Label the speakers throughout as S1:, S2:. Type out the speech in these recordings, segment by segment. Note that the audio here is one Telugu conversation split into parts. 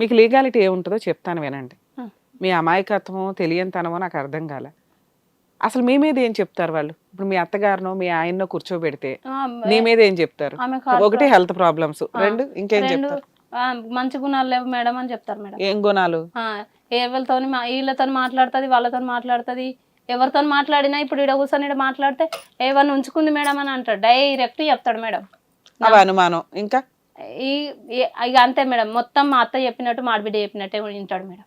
S1: మీకు లీగాలిటీ ఏముంటుందో చెప్తాను వినండి. మీ అమాయకత్వమో తెలియనితనమో నాకు అర్థం కాలే. అసలు మీ మీద ఏం చెప్తారు వాళ్ళు? ఇప్పుడు మీ అత్తగారినో మీ ఆయన్నో కూర్చోబెడితే నీ మీద ఏం చెప్తారు? ఒకటి హెల్త్ ప్రాబ్లమ్స్. రెండు ఇంకేం చెప్తారు?
S2: మంచి గుణాలు లేవు మేడం అని చెప్తారు మేడం.
S1: ఏం గుణాలు?
S2: ఎవరితో వీళ్ళతో మాట్లాడుతుంది వాళ్ళతో మాట్లాడుతుంది. ఎవరితో మాట్లాడినా ఇప్పుడు ఇక్కడ కూర్చొని మాట్లాడితే ఏమన్నా ఉంచుకుంది మేడం అని అంటాడు. డైరెక్ట్ చెప్తాడు మేడం.
S1: అనుమానం. ఇంకా?
S2: ఈ ఇక అంతే మేడం. మొత్తం మా అత్త చెప్పినట్టు మా ఆడబిడ్డ చెప్పినట్టే వింటాడు మేడం.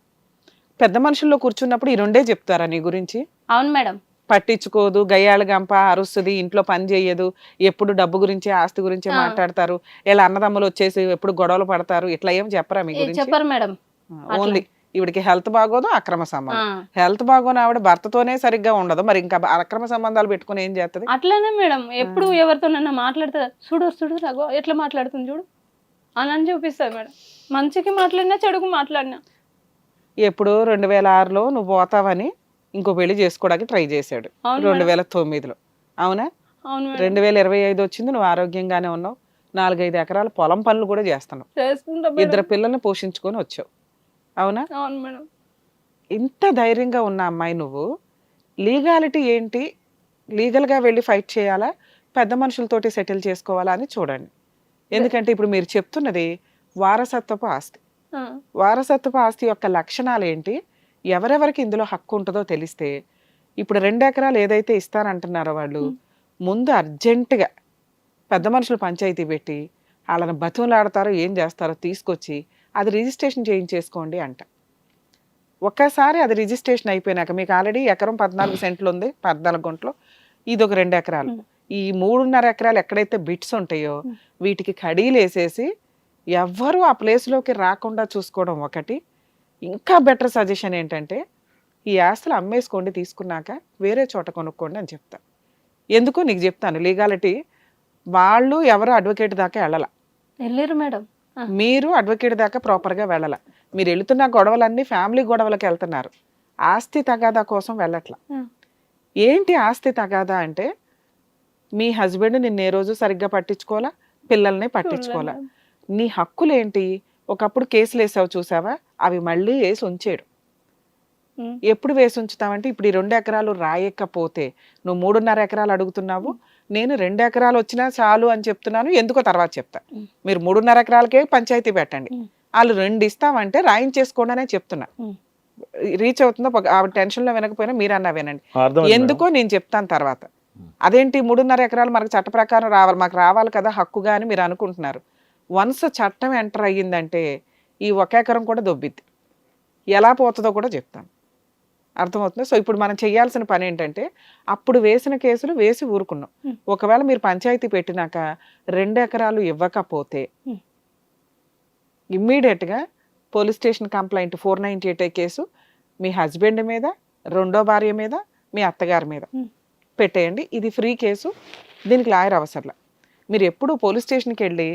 S1: పెద్ద మనుషుల్లో కూర్చున్నప్పుడు ఈ రెండే చెప్తారా నీ గురించి?
S2: అవును మేడం.
S1: పట్టించుకోదు గయ్యాళ గంప అరుస్తుంది ఇంట్లో పని చేయదు ఎప్పుడు డబ్బు గురించి ఆస్తి గురించి. మాట్లాడతారు ఇలా అన్నదమ్ములు వచ్చేసి ఎప్పుడు గొడవలు పడతారు ఇట్లా ఏం చెప్పరా మీ
S2: ఏ
S1: గురించి?
S2: చెప్పరు మేడం.
S1: ఓన్లీ ఈవిడికి హెల్త్ బాగోదు అక్రమ సంబంధం. హెల్త్ బాగోని ఆవిడ భర్తతోనే సరిగ్గా ఉండదు మరి ఇంకా అక్రమ సంబంధాలు పెట్టుకుని ఏం చేస్తది
S2: అట్లనే మేడం. ఎప్పుడు ఎవరితోనన్నా మాట్లాడుతుంది? చూడు చూడు ఎట్లా మాట్లాడుతుంది చూడు. అని అని చూపిస్తుంది మేడం. మంచికి మాట్లాడినా చెడుకు మాట్లాడినా.
S1: ఎప్పుడు రెండు వేల ఆరులో నువ్వు పోతావని ఇంకో పెళ్ళి చేసుకోవడానికి ట్రై చేశాడు. రెండు. వేల తొమ్మిదిలో అవునా? రెండు వేల ఇరవై ఐదు వచ్చింది నువ్వు ఆరోగ్యంగానే ఉన్నావు. నాలుగైదు ఎకరాల పొలం పనులు కూడా చేస్తున్నావు. ఇద్దరు పిల్లల్ని పోషించుకొని వచ్చావు. అవునా?
S2: అవును మేడం.
S1: ఇంత ధైర్యంగా ఉన్న అమ్మాయి నువ్వు. లీగాలిటీ ఏంటి? లీగల్గా వెళ్ళి ఫైట్ చేయాలా? పెద్ద మనుషులతోటి సెటిల్ చేసుకోవాలా అని చూడండి. ఎందుకంటే ఇప్పుడు మీరు చెప్తున్నది వారసత్వపు ఆస్తి. వారసత్వపు ఆస్తి యొక్క లక్షణాలు ఏంటి ఎవరెవరికి ఇందులో హక్కు ఉంటుందో తెలిస్తే ఇప్పుడు రెండు ఎకరాలు ఏదైతే ఇస్తారంటున్నారో వాళ్ళు
S2: మ్.
S1: ముందు అర్జెంటుగా పెద్ద మనుషులు పంచాయతీ పెట్టి వాళ్ళని బతుములాడతారో ఏం చేస్తారో తీసుకొచ్చి అది రిజిస్ట్రేషన్ చేయించేసుకోండి అంట. ఒక్కసారి అది రిజిస్ట్రేషన్ అయిపోయినాక మీకు ఆల్రెడీ ఎకరం పద్నాలుగు సెంట్లు ఉంది పద్నాలుగు గుంటలు ఇది ఒక రెండు ఎకరాలు.
S2: మ్.
S1: ఈ మూడున్నర ఎకరాలు ఎక్కడైతే బిట్స్ ఉంటాయో. వీటికి కడీలు వేసేసి ఎవ్వరూ ఆ ప్లేస్లోకి రాకుండా చూసుకోవడం ఒకటి. ఇంకా బెటర్ సజెషన్ ఏంటంటే ఈ ఆస్తులు అమ్మేసుకోండి తీసుకున్నాక వేరే చోట కొనుక్కోండి అని చెప్తా. ఎందుకు? నీకు చెప్తాను. లీగాలిటీ వాళ్ళు ఎవరు అడ్వకేట్ దాకా వెళ్ళాల?
S2: వెళ్ళారు మేడం.
S1: మీరు అడ్వకేట్ దాకా ప్రాపర్గా వెళ్ళాల. మీరు వెళుతున్న గొడవలన్నీ ఫ్యామిలీ గొడవలకు వెళ్తున్నారు. ఆస్తి తగాదా కోసం వెళ్ళట్ల. ఏంటి ఆస్తి తగాదా అంటే మీ హస్బెండ్ నిన్ను ఏ రోజు సరిగ్గా పట్టించుకోవాలా? పిల్లల్ని పట్టించుకోవాలా. నీ హక్కులేంటి? ఒకప్పుడు కేసులు వేసావు చూసావా? అవి మళ్ళీ వేసి ఉంచాడు ఎప్పుడు వేసి ఉంచుతావంటే ఇప్పుడు ఈ రెండు ఎకరాలు రాయకపోతే నువ్వు మూడున్నర ఎకరాలు అడుగుతున్నావు నేను రెండు ఎకరాలు వచ్చినా చాలు అని చెప్తున్నాను ఎందుకో తర్వాత చెప్తా. మీరు మూడున్నర ఎకరాలకే పంచాయతీ పెట్టండి. వాళ్ళు రెండు ఇస్తామంటే రాయించేసుకోండి అనే చెప్తున్నా. రీచ్ అవుతుందో టెన్షన్లో వినకపోయినా మీరన్నా వినండి. ఎందుకో నేను చెప్తాను తర్వాత. అదేంటి మూడున్నర ఎకరాలు మనకు చట్ట ప్రకారం రావాలి మాకు రావాలి కదా హక్కుగా అని మీరు అనుకుంటున్నారు వన్స్ చట్టం ఎంటర్ అయ్యిందంటే ఈ ఒక ఎకరం కూడా దొబ్బిద్ది ఎలా పోతుందో కూడా చెప్తాను అర్థమవుతుందా సో ఇప్పుడు మనం చేయాల్సిన పని ఏంటంటే అప్పుడు వేసిన కేసులు వేసి ఊరుకున్నాం. ఒకవేళ మీరు పంచాయతీ పెట్టినాక రెండు ఎకరాలు ఇవ్వకపోతే. ఇమ్మీడియట్గా police station complaint four ninety eight case మీ హస్బెండ్ మీద రెండో భార్య మీద మీ అత్తగారి మీద. పెట్టేయండి. ఇది ఫ్రీ కేసు. దీనికి లాయర్ అవసరంలా. మీరు ఎప్పుడు పోలీస్ స్టేషన్కి వెళ్ళి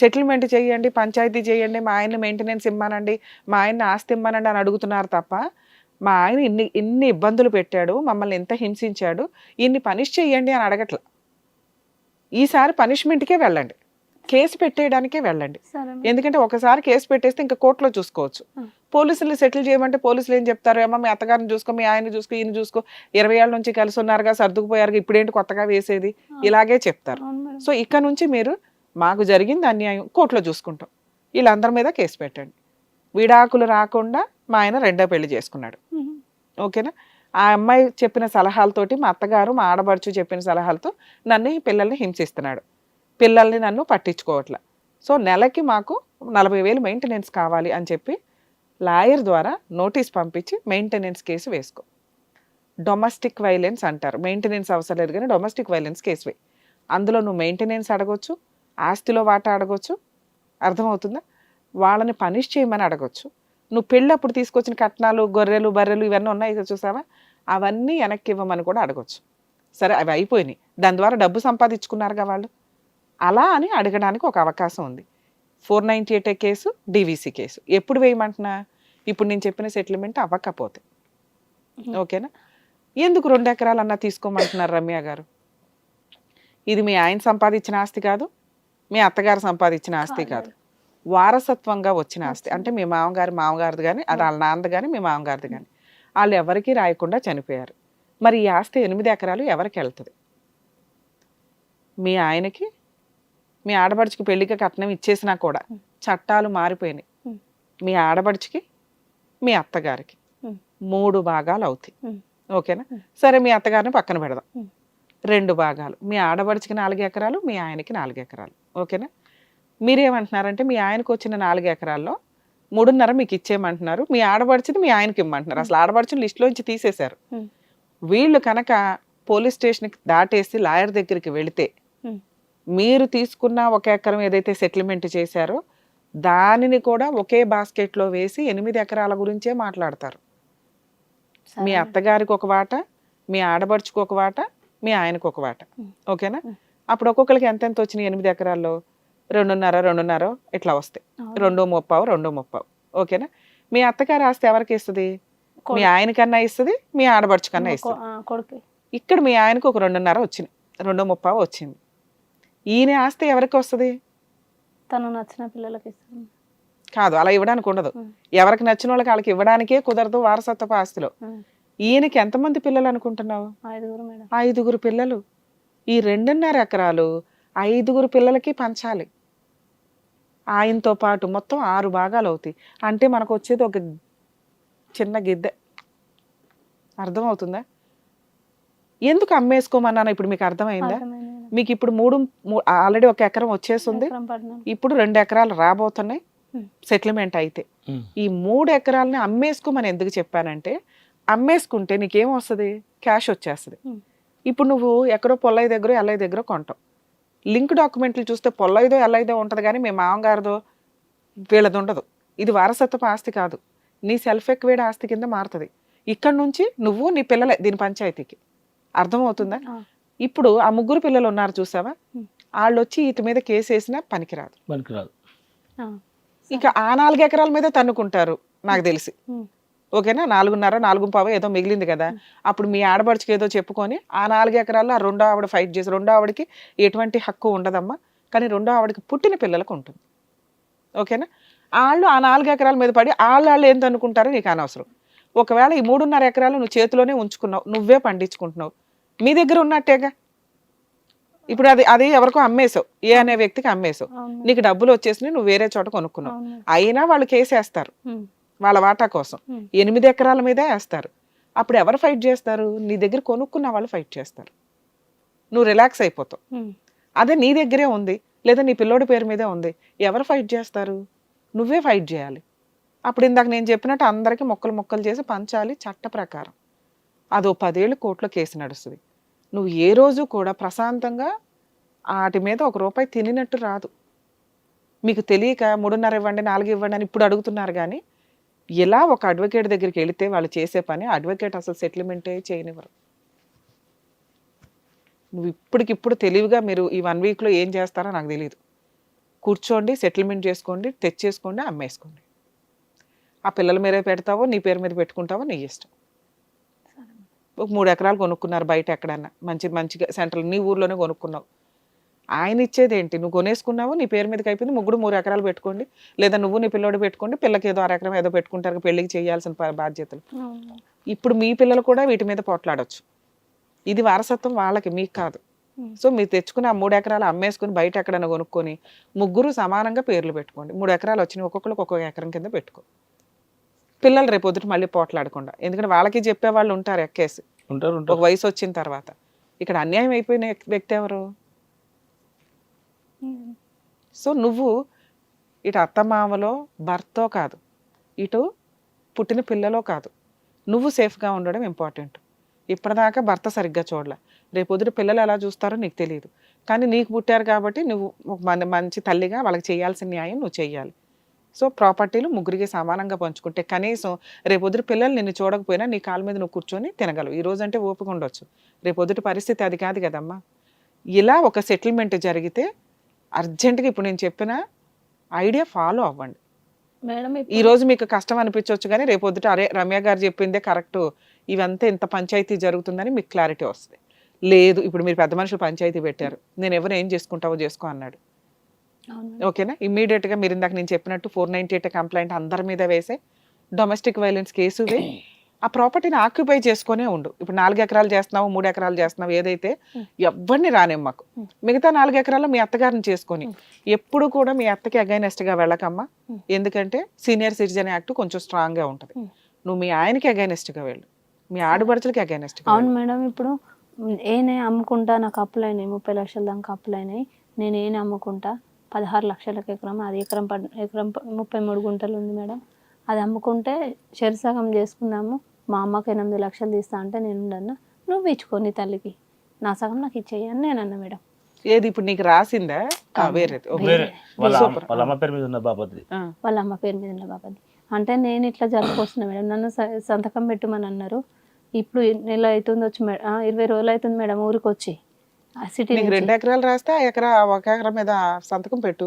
S1: సెటిల్మెంట్ చేయండి పంచాయతీ చేయండి మా ఆయన మెయింటెనెన్స్ ఇమ్మానండి మా ఆయన ఆస్తి ఇమ్మానండి అని అడుగుతున్నారు తప్ప మా ఆయన ఇన్ని ఇన్ని ఇబ్బందులు పెట్టాడు మమ్మల్ని ఎంత హింసించాడు ఇన్ని పనిష్ చేయండి అని అడగట్ల. ఈసారి పనిష్మెంట్కే వెళ్ళండి. కేసు పెట్టేయడానికే వెళ్ళండి. ఎందుకంటే ఒకసారి కేసు పెట్టేస్తే ఇంకా కోర్టులో చూసుకోవచ్చు. పోలీసులు సెటిల్ చేయమంటే పోలీసులు ఏం చెప్తారు? ఏమో మీ అత్తగారిని చూసుకో మీ ఆయన చూసుకో ఈయన చూసుకో. ఇరవై ఏళ్ళ నుంచి కలిసి ఉన్నారుగా సర్దుకుపోయారుగా ఇప్పుడేంటి కొత్తగా వేసేది? ఇలాగే చెప్తారు. సో ఇక్కడ నుంచి మీరు మాకు జరిగింది అన్యాయం కోర్టులో చూసుకుంటాం. వీళ్ళందరి మీద కేసు పెట్టండి. విడాకులు రాకుండా మా ఆయన రెండో పెళ్ళి చేసుకున్నాడు. ఓకేనా? ఆ అమ్మాయి చెప్పిన సలహాలతోటి మా అత్తగారు మా ఆడబడుచు చెప్పిన సలహాలతో నన్ను పిల్లల్ని హింసిస్తున్నాడు. పిల్లల్ని నన్ను పట్టించుకోవట్లే. సో నెలకి మాకు నలభై వేలు మెయింటెనెన్స్ కావాలి అని చెప్పి లాయర్ ద్వారా నోటీస్ పంపించి మెయింటెనెన్స్ కేసు వేసుకో. డొమెస్టిక్ వైలెన్స్ అంటారు. మెయింటెనెన్స్ అవసరం లేదు కానీ డొమెస్టిక్ వైలెన్స్ కేసు వే అందులో నువ్వు మెయింటెనెన్స్ అడగొచ్చు ఆస్తిలో వాటా అడగొచ్చు. అర్థమవుతుందా? వాళ్ళని పనిష్ చేయమని అడగొచ్చు. నువ్వు పెళ్ళప్పుడు తీసుకొచ్చిన కట్నాలు గొర్రెలు బర్రెలు ఇవన్నీ ఉన్నాయి చూసావా? అవన్నీ వెనక్కి ఇవ్వమని కూడా అడగొచ్చు. సరే అవి అయిపోయినాయి. దాని ద్వారా డబ్బు సంపాదించుకున్నారుగా వాళ్ళు. అలా అని అడగడానికి ఒక అవకాశం ఉంది. Four ninety eight case DVC case. ఎప్పుడు వేయమంటున్నా? ఇప్పుడు నేను చెప్పిన సెటిల్మెంట్ అవ్వకపోతే. ఓకేనా? ఎందుకు రెండు ఎకరాలన్నా తీసుకోమంటున్నారు రమ్య గారు? ఇది మీ ఆయన సంపాదించిన ఆస్తి కాదు మీ అత్తగారు సంపాదించిన ఆస్తి కాదు. వారసత్వంగా వచ్చిన ఆస్తి. అంటే మీ మామగారు మామగారిది కానీ అది వాళ్ళ నాన్నది కానీ మీ మామగారిది కానీ వాళ్ళు ఎవరికీ రాయకుండా చనిపోయారు. మరి ఈ ఆస్తి ఎనిమిది ఎకరాలు ఎవరికి వెళ్తుంది? మీ ఆయనకి మీ ఆడపడుచుకి పెళ్ళికి కట్నం ఇచ్చేసినా కూడా చట్టాలు మారిపోయినాయి. మీ ఆడపడుచుకి మీ అత్తగారికి. మూడు భాగాలు అవుతాయి. ఓకేనా. సరే మీ అత్తగారిని పక్కన పెడదాం. రెండు భాగాలు మీ ఆడపడుచుకి నాలుగు ఎకరాలు మీ ఆయనకి నాలుగు ఎకరాలు ఓకేనా మీరేమంటున్నారంటే మీ ఆయనకు వచ్చిన నాలుగు ఎకరాల్లో మూడున్నర మీకు ఇచ్చేయమంటున్నారు మీ ఆడపడిచింది మీ ఆయనకి ఇమ్మంటున్నారు అసలు ఆడపడిచిన లిస్టులోంచి తీసేశారు. వీళ్ళు కనుక పోలీస్ స్టేషన్కి దాటేసి లాయర్ దగ్గరికి వెళితే. మీరు తీసుకున్న ఒక ఎకరం ఏదైతే సెటిల్మెంట్ చేశారో దానిని కూడా ఒకే బాస్కెట్లో వేసి ఎనిమిది ఎకరాల గురించే మాట్లాడతారు. మీ. అత్తగారికి ఒక వాట మీ ఆడపడుచుకు ఒక వాట మీ ఆయనకు ఒక వాట. ఓకేనా. అప్పుడు ఒక్కొక్కరికి ఎంతెంత వచ్చినాయి? ఎనిమిది ఎకరాల్లో? రెండున్నర రెండున్నర? ఇట్లా వస్తాయి. రెండో ముప్పావు రెండో ముప్పావు. ఓకేనా? మీ అత్తగారు ఆస్తి ఎవరికి ఇస్తుంది? మీ ఆయనకన్నా ఇస్తుంది మీ ఆడపడుచు కన్నా ఇస్తుంది? ఇక్కడ మీ ఆయనకు ఒక రెండున్నర వచ్చింది రెండో ముప్పావు వచ్చింది. ఈయన ఆస్తి ఎవరికి వస్తుంది?
S2: తను నచ్చిన పిల్లలకి ఇస్తాను.
S1: కాదు అలా ఇవ్వడానికి ఉండదు. ఎవరికి నచ్చిన వాళ్ళకి వాళ్ళకి ఇవ్వడానికే కుదరదు వారసత్వపు ఆస్తిలో. ఈయనకి ఎంతమంది పిల్లలు అనుకుంటున్నావు?
S2: ఐదుగురు మేడం.
S1: ఐదుగురు పిల్లలు. ఈ రెండున్నర ఎకరాలు ఐదుగురు పిల్లలకి పంచాలి. ఆయనతో పాటు మొత్తం ఆరు భాగాలు అవుతాయి. అంటే మనకు వచ్చేది ఒక చిన్న గిద్దె. అర్థమవుతుందా? ఎందుకు అమ్మేసుకోమన్నాను ఇప్పుడు మీకు అర్థమైందా. మీకు ఇప్పుడు మూడు ఆల్రెడీ ఒక ఎకరం వచ్చేస్తుంది. ఇప్పుడు రెండు ఎకరాలు రాబోతున్నాయి. సెటిల్మెంట్ అయితే. ఈ మూడు ఎకరాలని అమ్మేసుకోమని ఎందుకు చెప్పానంటే అమ్మేసుకుంటే నీకేం వస్తుంది క్యాష్ వచ్చేస్తుంది. ఇప్పుడు నువ్వు ఎక్కడో పొల్లయ్య దగ్గర ఎల్లయ్య దగ్గర కొంటావు. లింక్ డాక్యుమెంట్లు చూస్తే పొల్లయ్యదో ఎల్లయ్యదో ఉంటుంది కానీ మీ మామగారిదో వీళ్ళది ఉండదు ఇది వారసత్వపు ఆస్తి కాదు. నీ సెల్ఫ్ ఎక్వేడ్ ఆస్తి కింద మారుతుంది. ఇక్కడ నుంచి నువ్వు నీ పిల్లలే దీని పంచాయతీకి. అర్థమవుతుందా. ఇప్పుడు ఆ ముగ్గురు పిల్లలు ఉన్నారు చూసావా. వాళ్ళు వచ్చి ఇటు మీద కేసు వేసినా పనికిరాదు.
S3: పనికిరాదు.
S2: ఆ.
S1: ఇక ఆ నాలుగు ఎకరాల మీద తన్నుకుంటారు నాకు తెలిసి. ఓకేనా? నాలుగున్నర నాలుగు పావు ఏదో మిగిలింది కదా. అప్పుడు మీ ఆడబడుచుకి ఏదో చెప్పుకొని ఆ నాలుగు ఎకరాల్లో ఆ రెండో ఆవిడ ఫైట్ చేసి రెండో ఆవిడకి ఎటువంటి హక్కు ఉండదమ్మా. కానీ రెండో ఆవిడకి పుట్టిన పిల్లలకు ఉంటుంది. ఓకేనా? వాళ్ళు ఆ నాలుగు ఎకరాల మీద పడి వాళ్ళు వాళ్ళు ఏంటి అనుకుంటారో నీకు అనవసరం. ఒకవేళ ఈ మూడున్నర ఎకరాలు నువ్వు చేతిలోనే ఉంచుకున్నావు నువ్వే పండించుకుంటున్నావు మీ దగ్గర ఉన్నట్టేగా? ఇప్పుడు అది అది ఎవరికో అమ్మేసావు ఏ అనే వ్యక్తికి అమ్మేసావు. నీకు డబ్బులు వచ్చేసినాయి నువ్వు వేరే చోట కొనుక్కున్నావు. అయినా వాళ్ళు కేసేస్తారు. వాళ్ళ వాటా కోసం. ఎనిమిది ఎకరాల మీదే వేస్తారు. అప్పుడు ఎవరు ఫైట్ చేస్తారు? నీ దగ్గర కొనుక్కున్న వాళ్ళు ఫైట్ చేస్తారు. నువ్వు రిలాక్స్ అయిపోతావు. అదే నీ దగ్గరే ఉంది. లేదా నీ పిల్లోడి పేరు మీదే ఉంది. ఎవరు ఫైట్ చేస్తారు? నువ్వే ఫైట్ చేయాలి. అప్పుడు ఇందాక నేను చెప్పినట్టు అందరికీ మొక్కలు మొక్కలు చేసి పంచాలి చట్ట ప్రకారం. అదో పదేళ్ళు కోర్టులో కేసు నడుస్తుంది. నువ్వు ఏ రోజు కూడా ప్రశాంతంగా వాటి మీద ఒక రూపాయి తినినట్టు రాదు. మీకు తెలియక మూడున్నర ఇవ్వండి నాలుగు ఇవ్వండి అని ఇప్పుడు అడుగుతున్నారు కానీ ఎలా ఒక అడ్వకేట్ దగ్గరికి వెళితే వాళ్ళు చేసే పని అడ్వకేట్ అసలు సెటిల్మెంటే చేయనివ్వరు. నువ్వు ఇప్పటికిప్పుడు తెలివిగా మీరు ఈ వన్ వీక్లో ఏం చేస్తారో నాకు తెలియదు కూర్చోండి సెటిల్మెంట్ చేసుకోండి తెచ్చేసుకోండి అమ్మేసుకోండి. ఆ పిల్లల మీదే పెడతావో నీ పేరు మీద పెట్టుకుంటావో నీ ఇష్టం. ఒక మూడు ఎకరాలు కొనుక్కున్నారు బయట ఎక్కడన్నా. మంచి మంచిగా సెంట్రల్ నీ ఊర్లోనే కొనుక్కున్నావు. ఆయన ఇచ్చేది ఏంటి? నువ్వు కొనేసుకున్నావు నీ పేరు మీదకి అయిపోయింది ముగ్గురు మూడు ఎకరాలు పెట్టుకోండి. లేదా నువ్వు నీ పిల్లోడు పెట్టుకోండి పిల్లకి ఏదో అర ఎకరం ఏదో పెట్టుకుంటారు పెళ్ళికి చేయాల్సిన బాధ్యతలు. ఇప్పుడు మీ పిల్లలు కూడా వీటి మీద పోట్లాడొచ్చు. ఇది వారసత్వం వాళ్ళకి మీకు కాదు. సో మీరు తెచ్చుకుని ఆ మూడు ఎకరాలు అమ్మేసుకుని బయట ఎక్కడైనా కొనుక్కొని ముగ్గురు సమానంగా పేర్లు పెట్టుకోండి. మూడు ఎకరాలు వచ్చినాయి ఒక్కొక్కరికి ఒక్కొక్క ఎకరం కింద పెట్టుకో. పిల్లలు రేపు పొద్దుట మళ్ళీ పోట్లాడకుండా. ఎందుకంటే వాళ్ళకి చెప్పే వాళ్ళు ఉంటారు ఎక్కేసి.
S3: ఉంటారు
S1: ఒక వయసు వచ్చిన తర్వాత. ఇక్కడ అన్యాయం అయిపోయిన వ్యక్తి ఎవరు. సో నువ్వు ఇటు అత్తమామలో భర్తో కాదు. ఇటు పుట్టిన పిల్లలో కాదు. నువ్వు సేఫ్గా ఉండడం ఇంపార్టెంట్. ఇప్పటిదాకా భర్త సరిగ్గా చూడలే. రేపు పొద్దున పిల్లలు ఎలా చూస్తారో నీకు తెలియదు కానీ నీకు పుట్టారు కాబట్టి నువ్వు మంచి తల్లిగా వాళ్ళకి చేయాల్సిన న్యాయం నువ్వు చేయాలి సో ప్రాపర్టీలు ముగ్గురికి సమానంగా పంచుకుంటే కనీసం రేపు పొద్దున పిల్లలు నిన్ను చూడకపోయినా నీ కాళ్ళ మీద నువ్వు కూర్చొని తినగలవు. ఈ రోజు అంటే ఓపిక ఉండొచ్చు. రేపు పరిస్థితి అది కాదు కదమ్మా. ఇలా ఒక సెటిల్మెంట్ జరిగితే అర్జెంటుగా ఇప్పుడు నేను చెప్పిన ఐడియా ఫాలో అవ్వండి.
S2: మేడం
S1: ఈ రోజు మీకు కష్టం అనిపించవచ్చు కానీ రేపు పొద్దుట అరే రమ్య గారు చెప్పిందే కరెక్ట్. ఇవంతా ఇంత పంచాయతీ జరుగుతుందని మీకు క్లారిటీ వస్తుంది. లేదు ఇప్పుడు మీరు పెద్ద మనుషులు పంచాయతీ పెట్టారు. నేను ఎవరు ఏం చేసుకుంటావో చేసుకో అన్నాడు. ఓకేనా ఇమీడియట్గా మీరు ఇందాక నేను చెప్పినట్టు ఫోర్ నైన్టీ ఎయిట్ కంప్లైంట్ అందరి మీద వేసే డొమెస్టిక్ వైలెన్స్ కేసు వే ఆ ప్రాపర్టీని ఆక్యుపై చేసుకునే ఉండు ఇప్పుడు నాలుగు ఎకరాలు చేస్తున్నావు మూడు ఎకరాలు చేస్తున్నావు ఏదైతే. ఎవరిని రానేం మాకు
S2: Hmm.
S1: మిగతా నాలుగు ఎకరాలు మీ అత్తగారిని చేసుకొని. ఎప్పుడు కూడా మీ అత్తకి అగైనెస్ట్గా వెళ్ళకమ్మా. ఎందుకంటే సీనియర్ సిటిజన్ యాక్ట్ కొంచెం స్ట్రాంగ్గా ఉంటది. నువ్వు మీ ఆయనకి అగైనెస్ట్గా వెళ్ళు మీ ఆడపడుచులకి అగైనెస్ట్గా
S2: అవును. మేడం ఇప్పుడు ఏనే అమ్ముకుంటా నాకు అప్పులు అయినాయి ముప్పై లక్షల దాకా అప్పులు అయినాయి నేను ఏనే అమ్ముకుంటా పదహారు లక్షలకు ఎకరం అది ఎకరం పడ్ ఎకరం ముప్పై మూడు గుంటలు ఉంది మేడం. అది అమ్ముకుంటే చెరుసగం చేసుకుందాము మా అమ్మకి ఎనిమిది లక్షలు తీస్తా అంటే నేను ఉండన్నా నువ్వు ఇచ్చుకో నీ తల్లికి. నా సగం నాకు ఇచ్చేయి అని నేను అన్నా మేడం.
S1: ఏది ఇప్పుడు నీకు రాసిందా. వేరేది.
S3: వాళ్ళ అమ్మ- పేరు మీద ఉన్న బాపతి
S1: ఆ.
S2: వాళ్ళ అమ్మ పేరు మీద ఉన్న బాబాది అంటే నేను ఇట్లా జరుపుకొస్తున్నా మేడం. నన్ను స- సంతకం పెట్టమని అన్నారు. ఇప్పుడు నెల అవుతుంది వచ్చి మేడం ఇరవై రోజులు అవుతుంది మేడం ఊరికి వచ్చి
S1: నీకు. రెండు ఎకరాలు రాస్తే ఆ ఎకరా ఒక ఎకరం మీద సంతకం పెట్టు.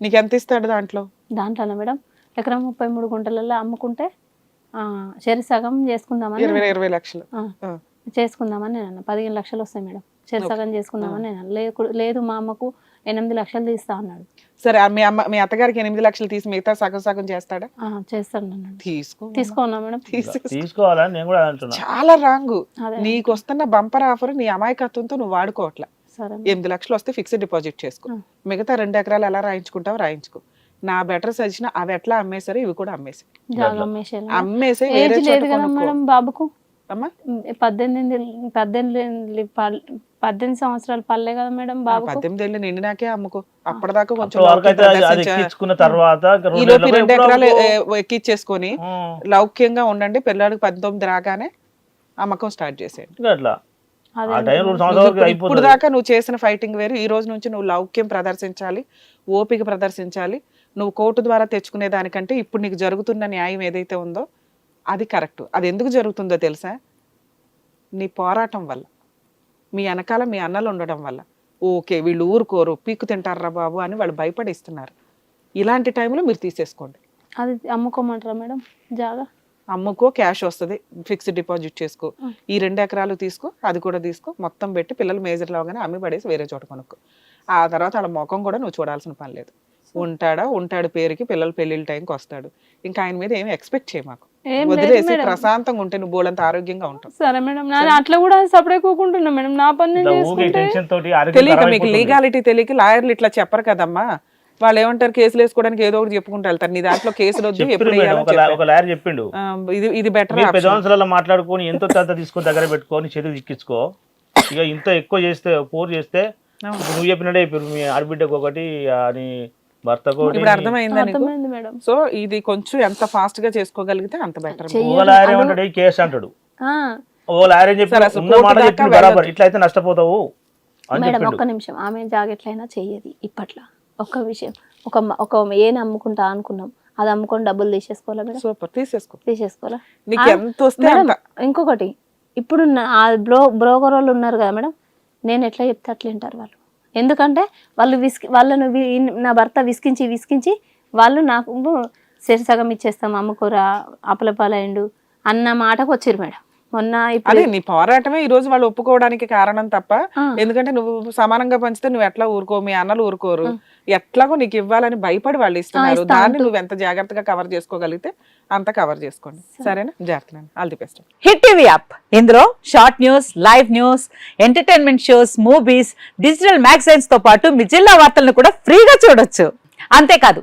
S1: నీకు ఎంత ఇస్తాడు దాంట్లో?
S2: దాంట్లోనే మేడం? ఎకరం ముప్పై మూడు గుంటలలో అమ్ముకుంటే ఆ, చెరి సగం చేసుకుందామని
S1: ఇరవై ఇరవై లక్షలు.
S2: చేసుకుందామని నేను అన్న. పదిహేను లక్షలు వస్తాయి మేడం. చెరి సగం చేసుకుందామని నేను లేదు మా అమ్మకు ఎనిమిది లక్షలు తీస్తా అన్నాడు.
S1: సరే మీ అమ్మ మీ అత్తగారికి ఎనిమిది లక్షలు తీసి మిగతా సగం సగం చేస్తాడా?
S2: ఆ, చేస్తాను అన్నాడు.
S1: తీసుకో.
S2: తీసుకున్నా మేడం?
S1: తీసేసుకో.
S3: తీసుకోవాలని నేను కూడా అంటున్నా.
S1: చాలా రాంగు.
S2: అదే.
S1: నీకు వస్తున్న బంపర్ ఆఫర్ నీ అమాయకత్వంతో నువ్వు వాడుకోవట్లా.
S2: సరే
S1: ఎనిమిది లక్షలు వస్తే ఫిక్స్డ్ డిపాజిట్ చేసుకో.
S2: ఆ.
S1: మిగతా రెండు ఎకరాలు ఎలా రాయించుకుంటావు రాయించుకో. నా బెటర్ సజెషన్ అవి ఎట్లా అమ్మేసారు ఇవి కూడా అమ్మేసి
S2: జాగా అమ్మేసేయాలి
S1: అమ్మేసి
S2: ఏజ్
S1: వేరే చోట
S2: లేదు కదా
S1: కొనుక్కో.
S2: మేడం బాబుకు?
S1: అమ్మా?
S2: పద్దెనిమిది పద్దెనిమిది పద్దెనిమిది సంవత్సరాలు పల్లె కదా మేడం
S1: ఆ
S2: బాబుకు?
S1: పద్దెనిమిది ఏళ్ళు నిండినాకే అమ్ముకో. అప్పటిదాకా కొంచెం
S3: తర్వాత
S1: ఈ
S3: రెండు
S1: లోపు ఎకరాలు ఎక్కిచ్చేసుకొని
S3: ఉం.
S1: లౌక్యంగా ఉండండి. పిల్లాడికి పద్దెనిమిది రాగానే అమ్మకం స్టార్ట్ చేసేయండి.
S3: అట్లా
S1: ఇప్పుడు- దాకా నువ్వు చేసిన ఫైటింగ్ వేరు. ఈ రోజు నుంచి నువ్వు లౌక్యం ప్రదర్శించాలి ఓపిక ప్రదర్శించాలి. నువ్వు కోర్టు ద్వారా తెచ్చుకునే దానికంటే ఇప్పుడు నీకు జరుగుతున్న న్యాయం ఏదైతే ఉందో అది కరెక్ట్. అది ఎందుకు జరుగుతుందో తెలుసా? నీ పోరాటం వల్ల. మీ వెనకాల మీ అన్నలు ఉండడం వల్ల. ఓకే వీళ్ళు ఊరుకోరు పీక్కు తింటారా బాబు అని వాళ్ళు భయపడిస్తున్నారు. ఇలాంటి టైంలో మీరు తీసేసుకోండి.
S2: అది అమ్ముకోమంటారా మేడం? జాగా?
S1: అమ్ముకో క్యాష్ వస్తుంది. ఫిక్స్డ్ డిపాజిట్ చేసుకో. ఈ రెండు ఎకరాలు తీసుకో అది కూడా తీసుకో. మొత్తం పెట్టి పిల్లలు మేజర్ లాగానే అమ్మి పడేసి వేరే చోట కొనుక్కో. ఆ తర్వాత వాళ్ళ ముఖం కూడా నువ్వు చూడాల్సిన పని లేదు. ఉంటాడా? ఉంటాడు పేరుకి పిల్లలు పెళ్ళిళ్ళ టైంకి వస్తాడు. ఇంకా ఆయన మీద ఏమి ఎక్స్పెక్ట్ చేయ మాకు.
S2: ఏం లేదు
S1: వదిలేసి ప్రశాంతంగా ఉంటే నువ్వు బోలంత ఆరోగ్యంగా ఉంటావు.
S2: సరే మేడం నా అట్లా కూడా సపడే కూకుంటున్నా మేడం. నా పని నేను
S1: తెలియక మీకు. లీగాలిటీ తెలియక లాయర్లు ఇట్లా చెప్పరు కదమ్మా. వాళ్ళు ఏమంటారు కేసులు వేసుకోవడానికి ఏదో ఒకటి చెప్పుకుంటూ వెళ్తారు. నీ దాంట్లో కేసులు వద్దు
S3: చెప్పిండు
S1: ఎప్పుడు
S3: లాయర్ చెప్పిండు.
S1: ఇది ఇది బెటర్
S3: మాట్లాడుకొని ఎంతో తంత తీసుకొని దగ్గర పెట్టుకొని చేతికి చిక్కించుకో. ఇక ఇంత ఎక్కువ చేస్తే పోర్ చేస్తే నువ్వు చెప్పినట్టే ఇప్పుడు మీ ఆడబిడ్డకు ఒకటి అని ఒకటి
S1: ఇప్పుడు అర్థమైందా నీకు?
S2: అర్థమైంది మేడం.
S1: సో ఇది కొంచెం ఎంత ఫాస్ట్గా చేసుకోగలిగితే అంత బెటర్
S2: చెయ్యి.
S3: ఓ కేసు అంటాడు.
S2: ఆ,
S3: ఓ లాయర్ ఏం చెప్పి
S1: సరే, అసలు
S3: ఉన్న మాట
S1: కోర్టు
S3: చెప్పిండు బరాబర్
S1: వెళ్ళొద్దు.
S3: ఇట్లా అయితే నష్టపోతావు అని
S2: మేడం
S3: చెప్పిండు.
S2: ఒక్క నిమిషం. ఆమె జాగెట్లయినా చెయ్యది ఇప్పట్లో. ఒక్క విషయం. ఒక మ- ఒక ఏం అమ్ముకుంటా అనుకున్నాం. అది అమ్ముకొని డబ్బులు తీసేసుకోవాలా మేడం?
S1: సూపర్ తీసేసుకో.
S2: తీసేసుకోవాలా?
S1: నీకు
S2: ఆ,
S1: ఎంత వస్తే
S2: మేడం
S1: అంత.
S2: ఇంకొకటి. ఇప్పుడు నా- ఆ బ్రో బ్రోకర్ వాళ్ళు ఉన్నారు కదా మేడం. నేను ఎట్లా చెప్తే అట్లా వింటారు వాళ్ళు. ఎందుకంటే వాళ్ళు విసికి వాళ్ళను వి- నా భర్త విసికించి విసికించి వాళ్ళు నాకు సరి సగం ఇచ్చేస్తాం అమ్ముకోరా అప్పలపాలయండు అన్న మాటకు వచ్చారు మేడం. మొన్న
S1: అదే నీ పోరాటమే ఈ రోజు వాళ్ళు ఒప్పుకోవడానికి కారణం తప్ప ఎందుకంటే నువ్వు సమానంగా పంచితే నువ్వు ఎట్లా ఊరుకో మీ అన్నలు ఊరుకోరు. ఎట్లాగో నీకు ఇవ్వాలని భయపడి వాళ్ళు ఇస్తున్నారు.
S2: ఇస్తా
S1: దాన్ని. నువ్వు ఎంత జాగ్రత్తగా కవర్ చేసుకోగలిగితే అంత కవర్ చేసుకోండి. సరేనా? జాగ్రత్త all the best
S4: hit TV app. ఇందులో short news live news entertainment shows movies digital మ్యాగజైన్స్తో పాటు మీ జిల్లా వార్తలను కూడా ఫ్రీగా చూడొచ్చు. అంతేకాదు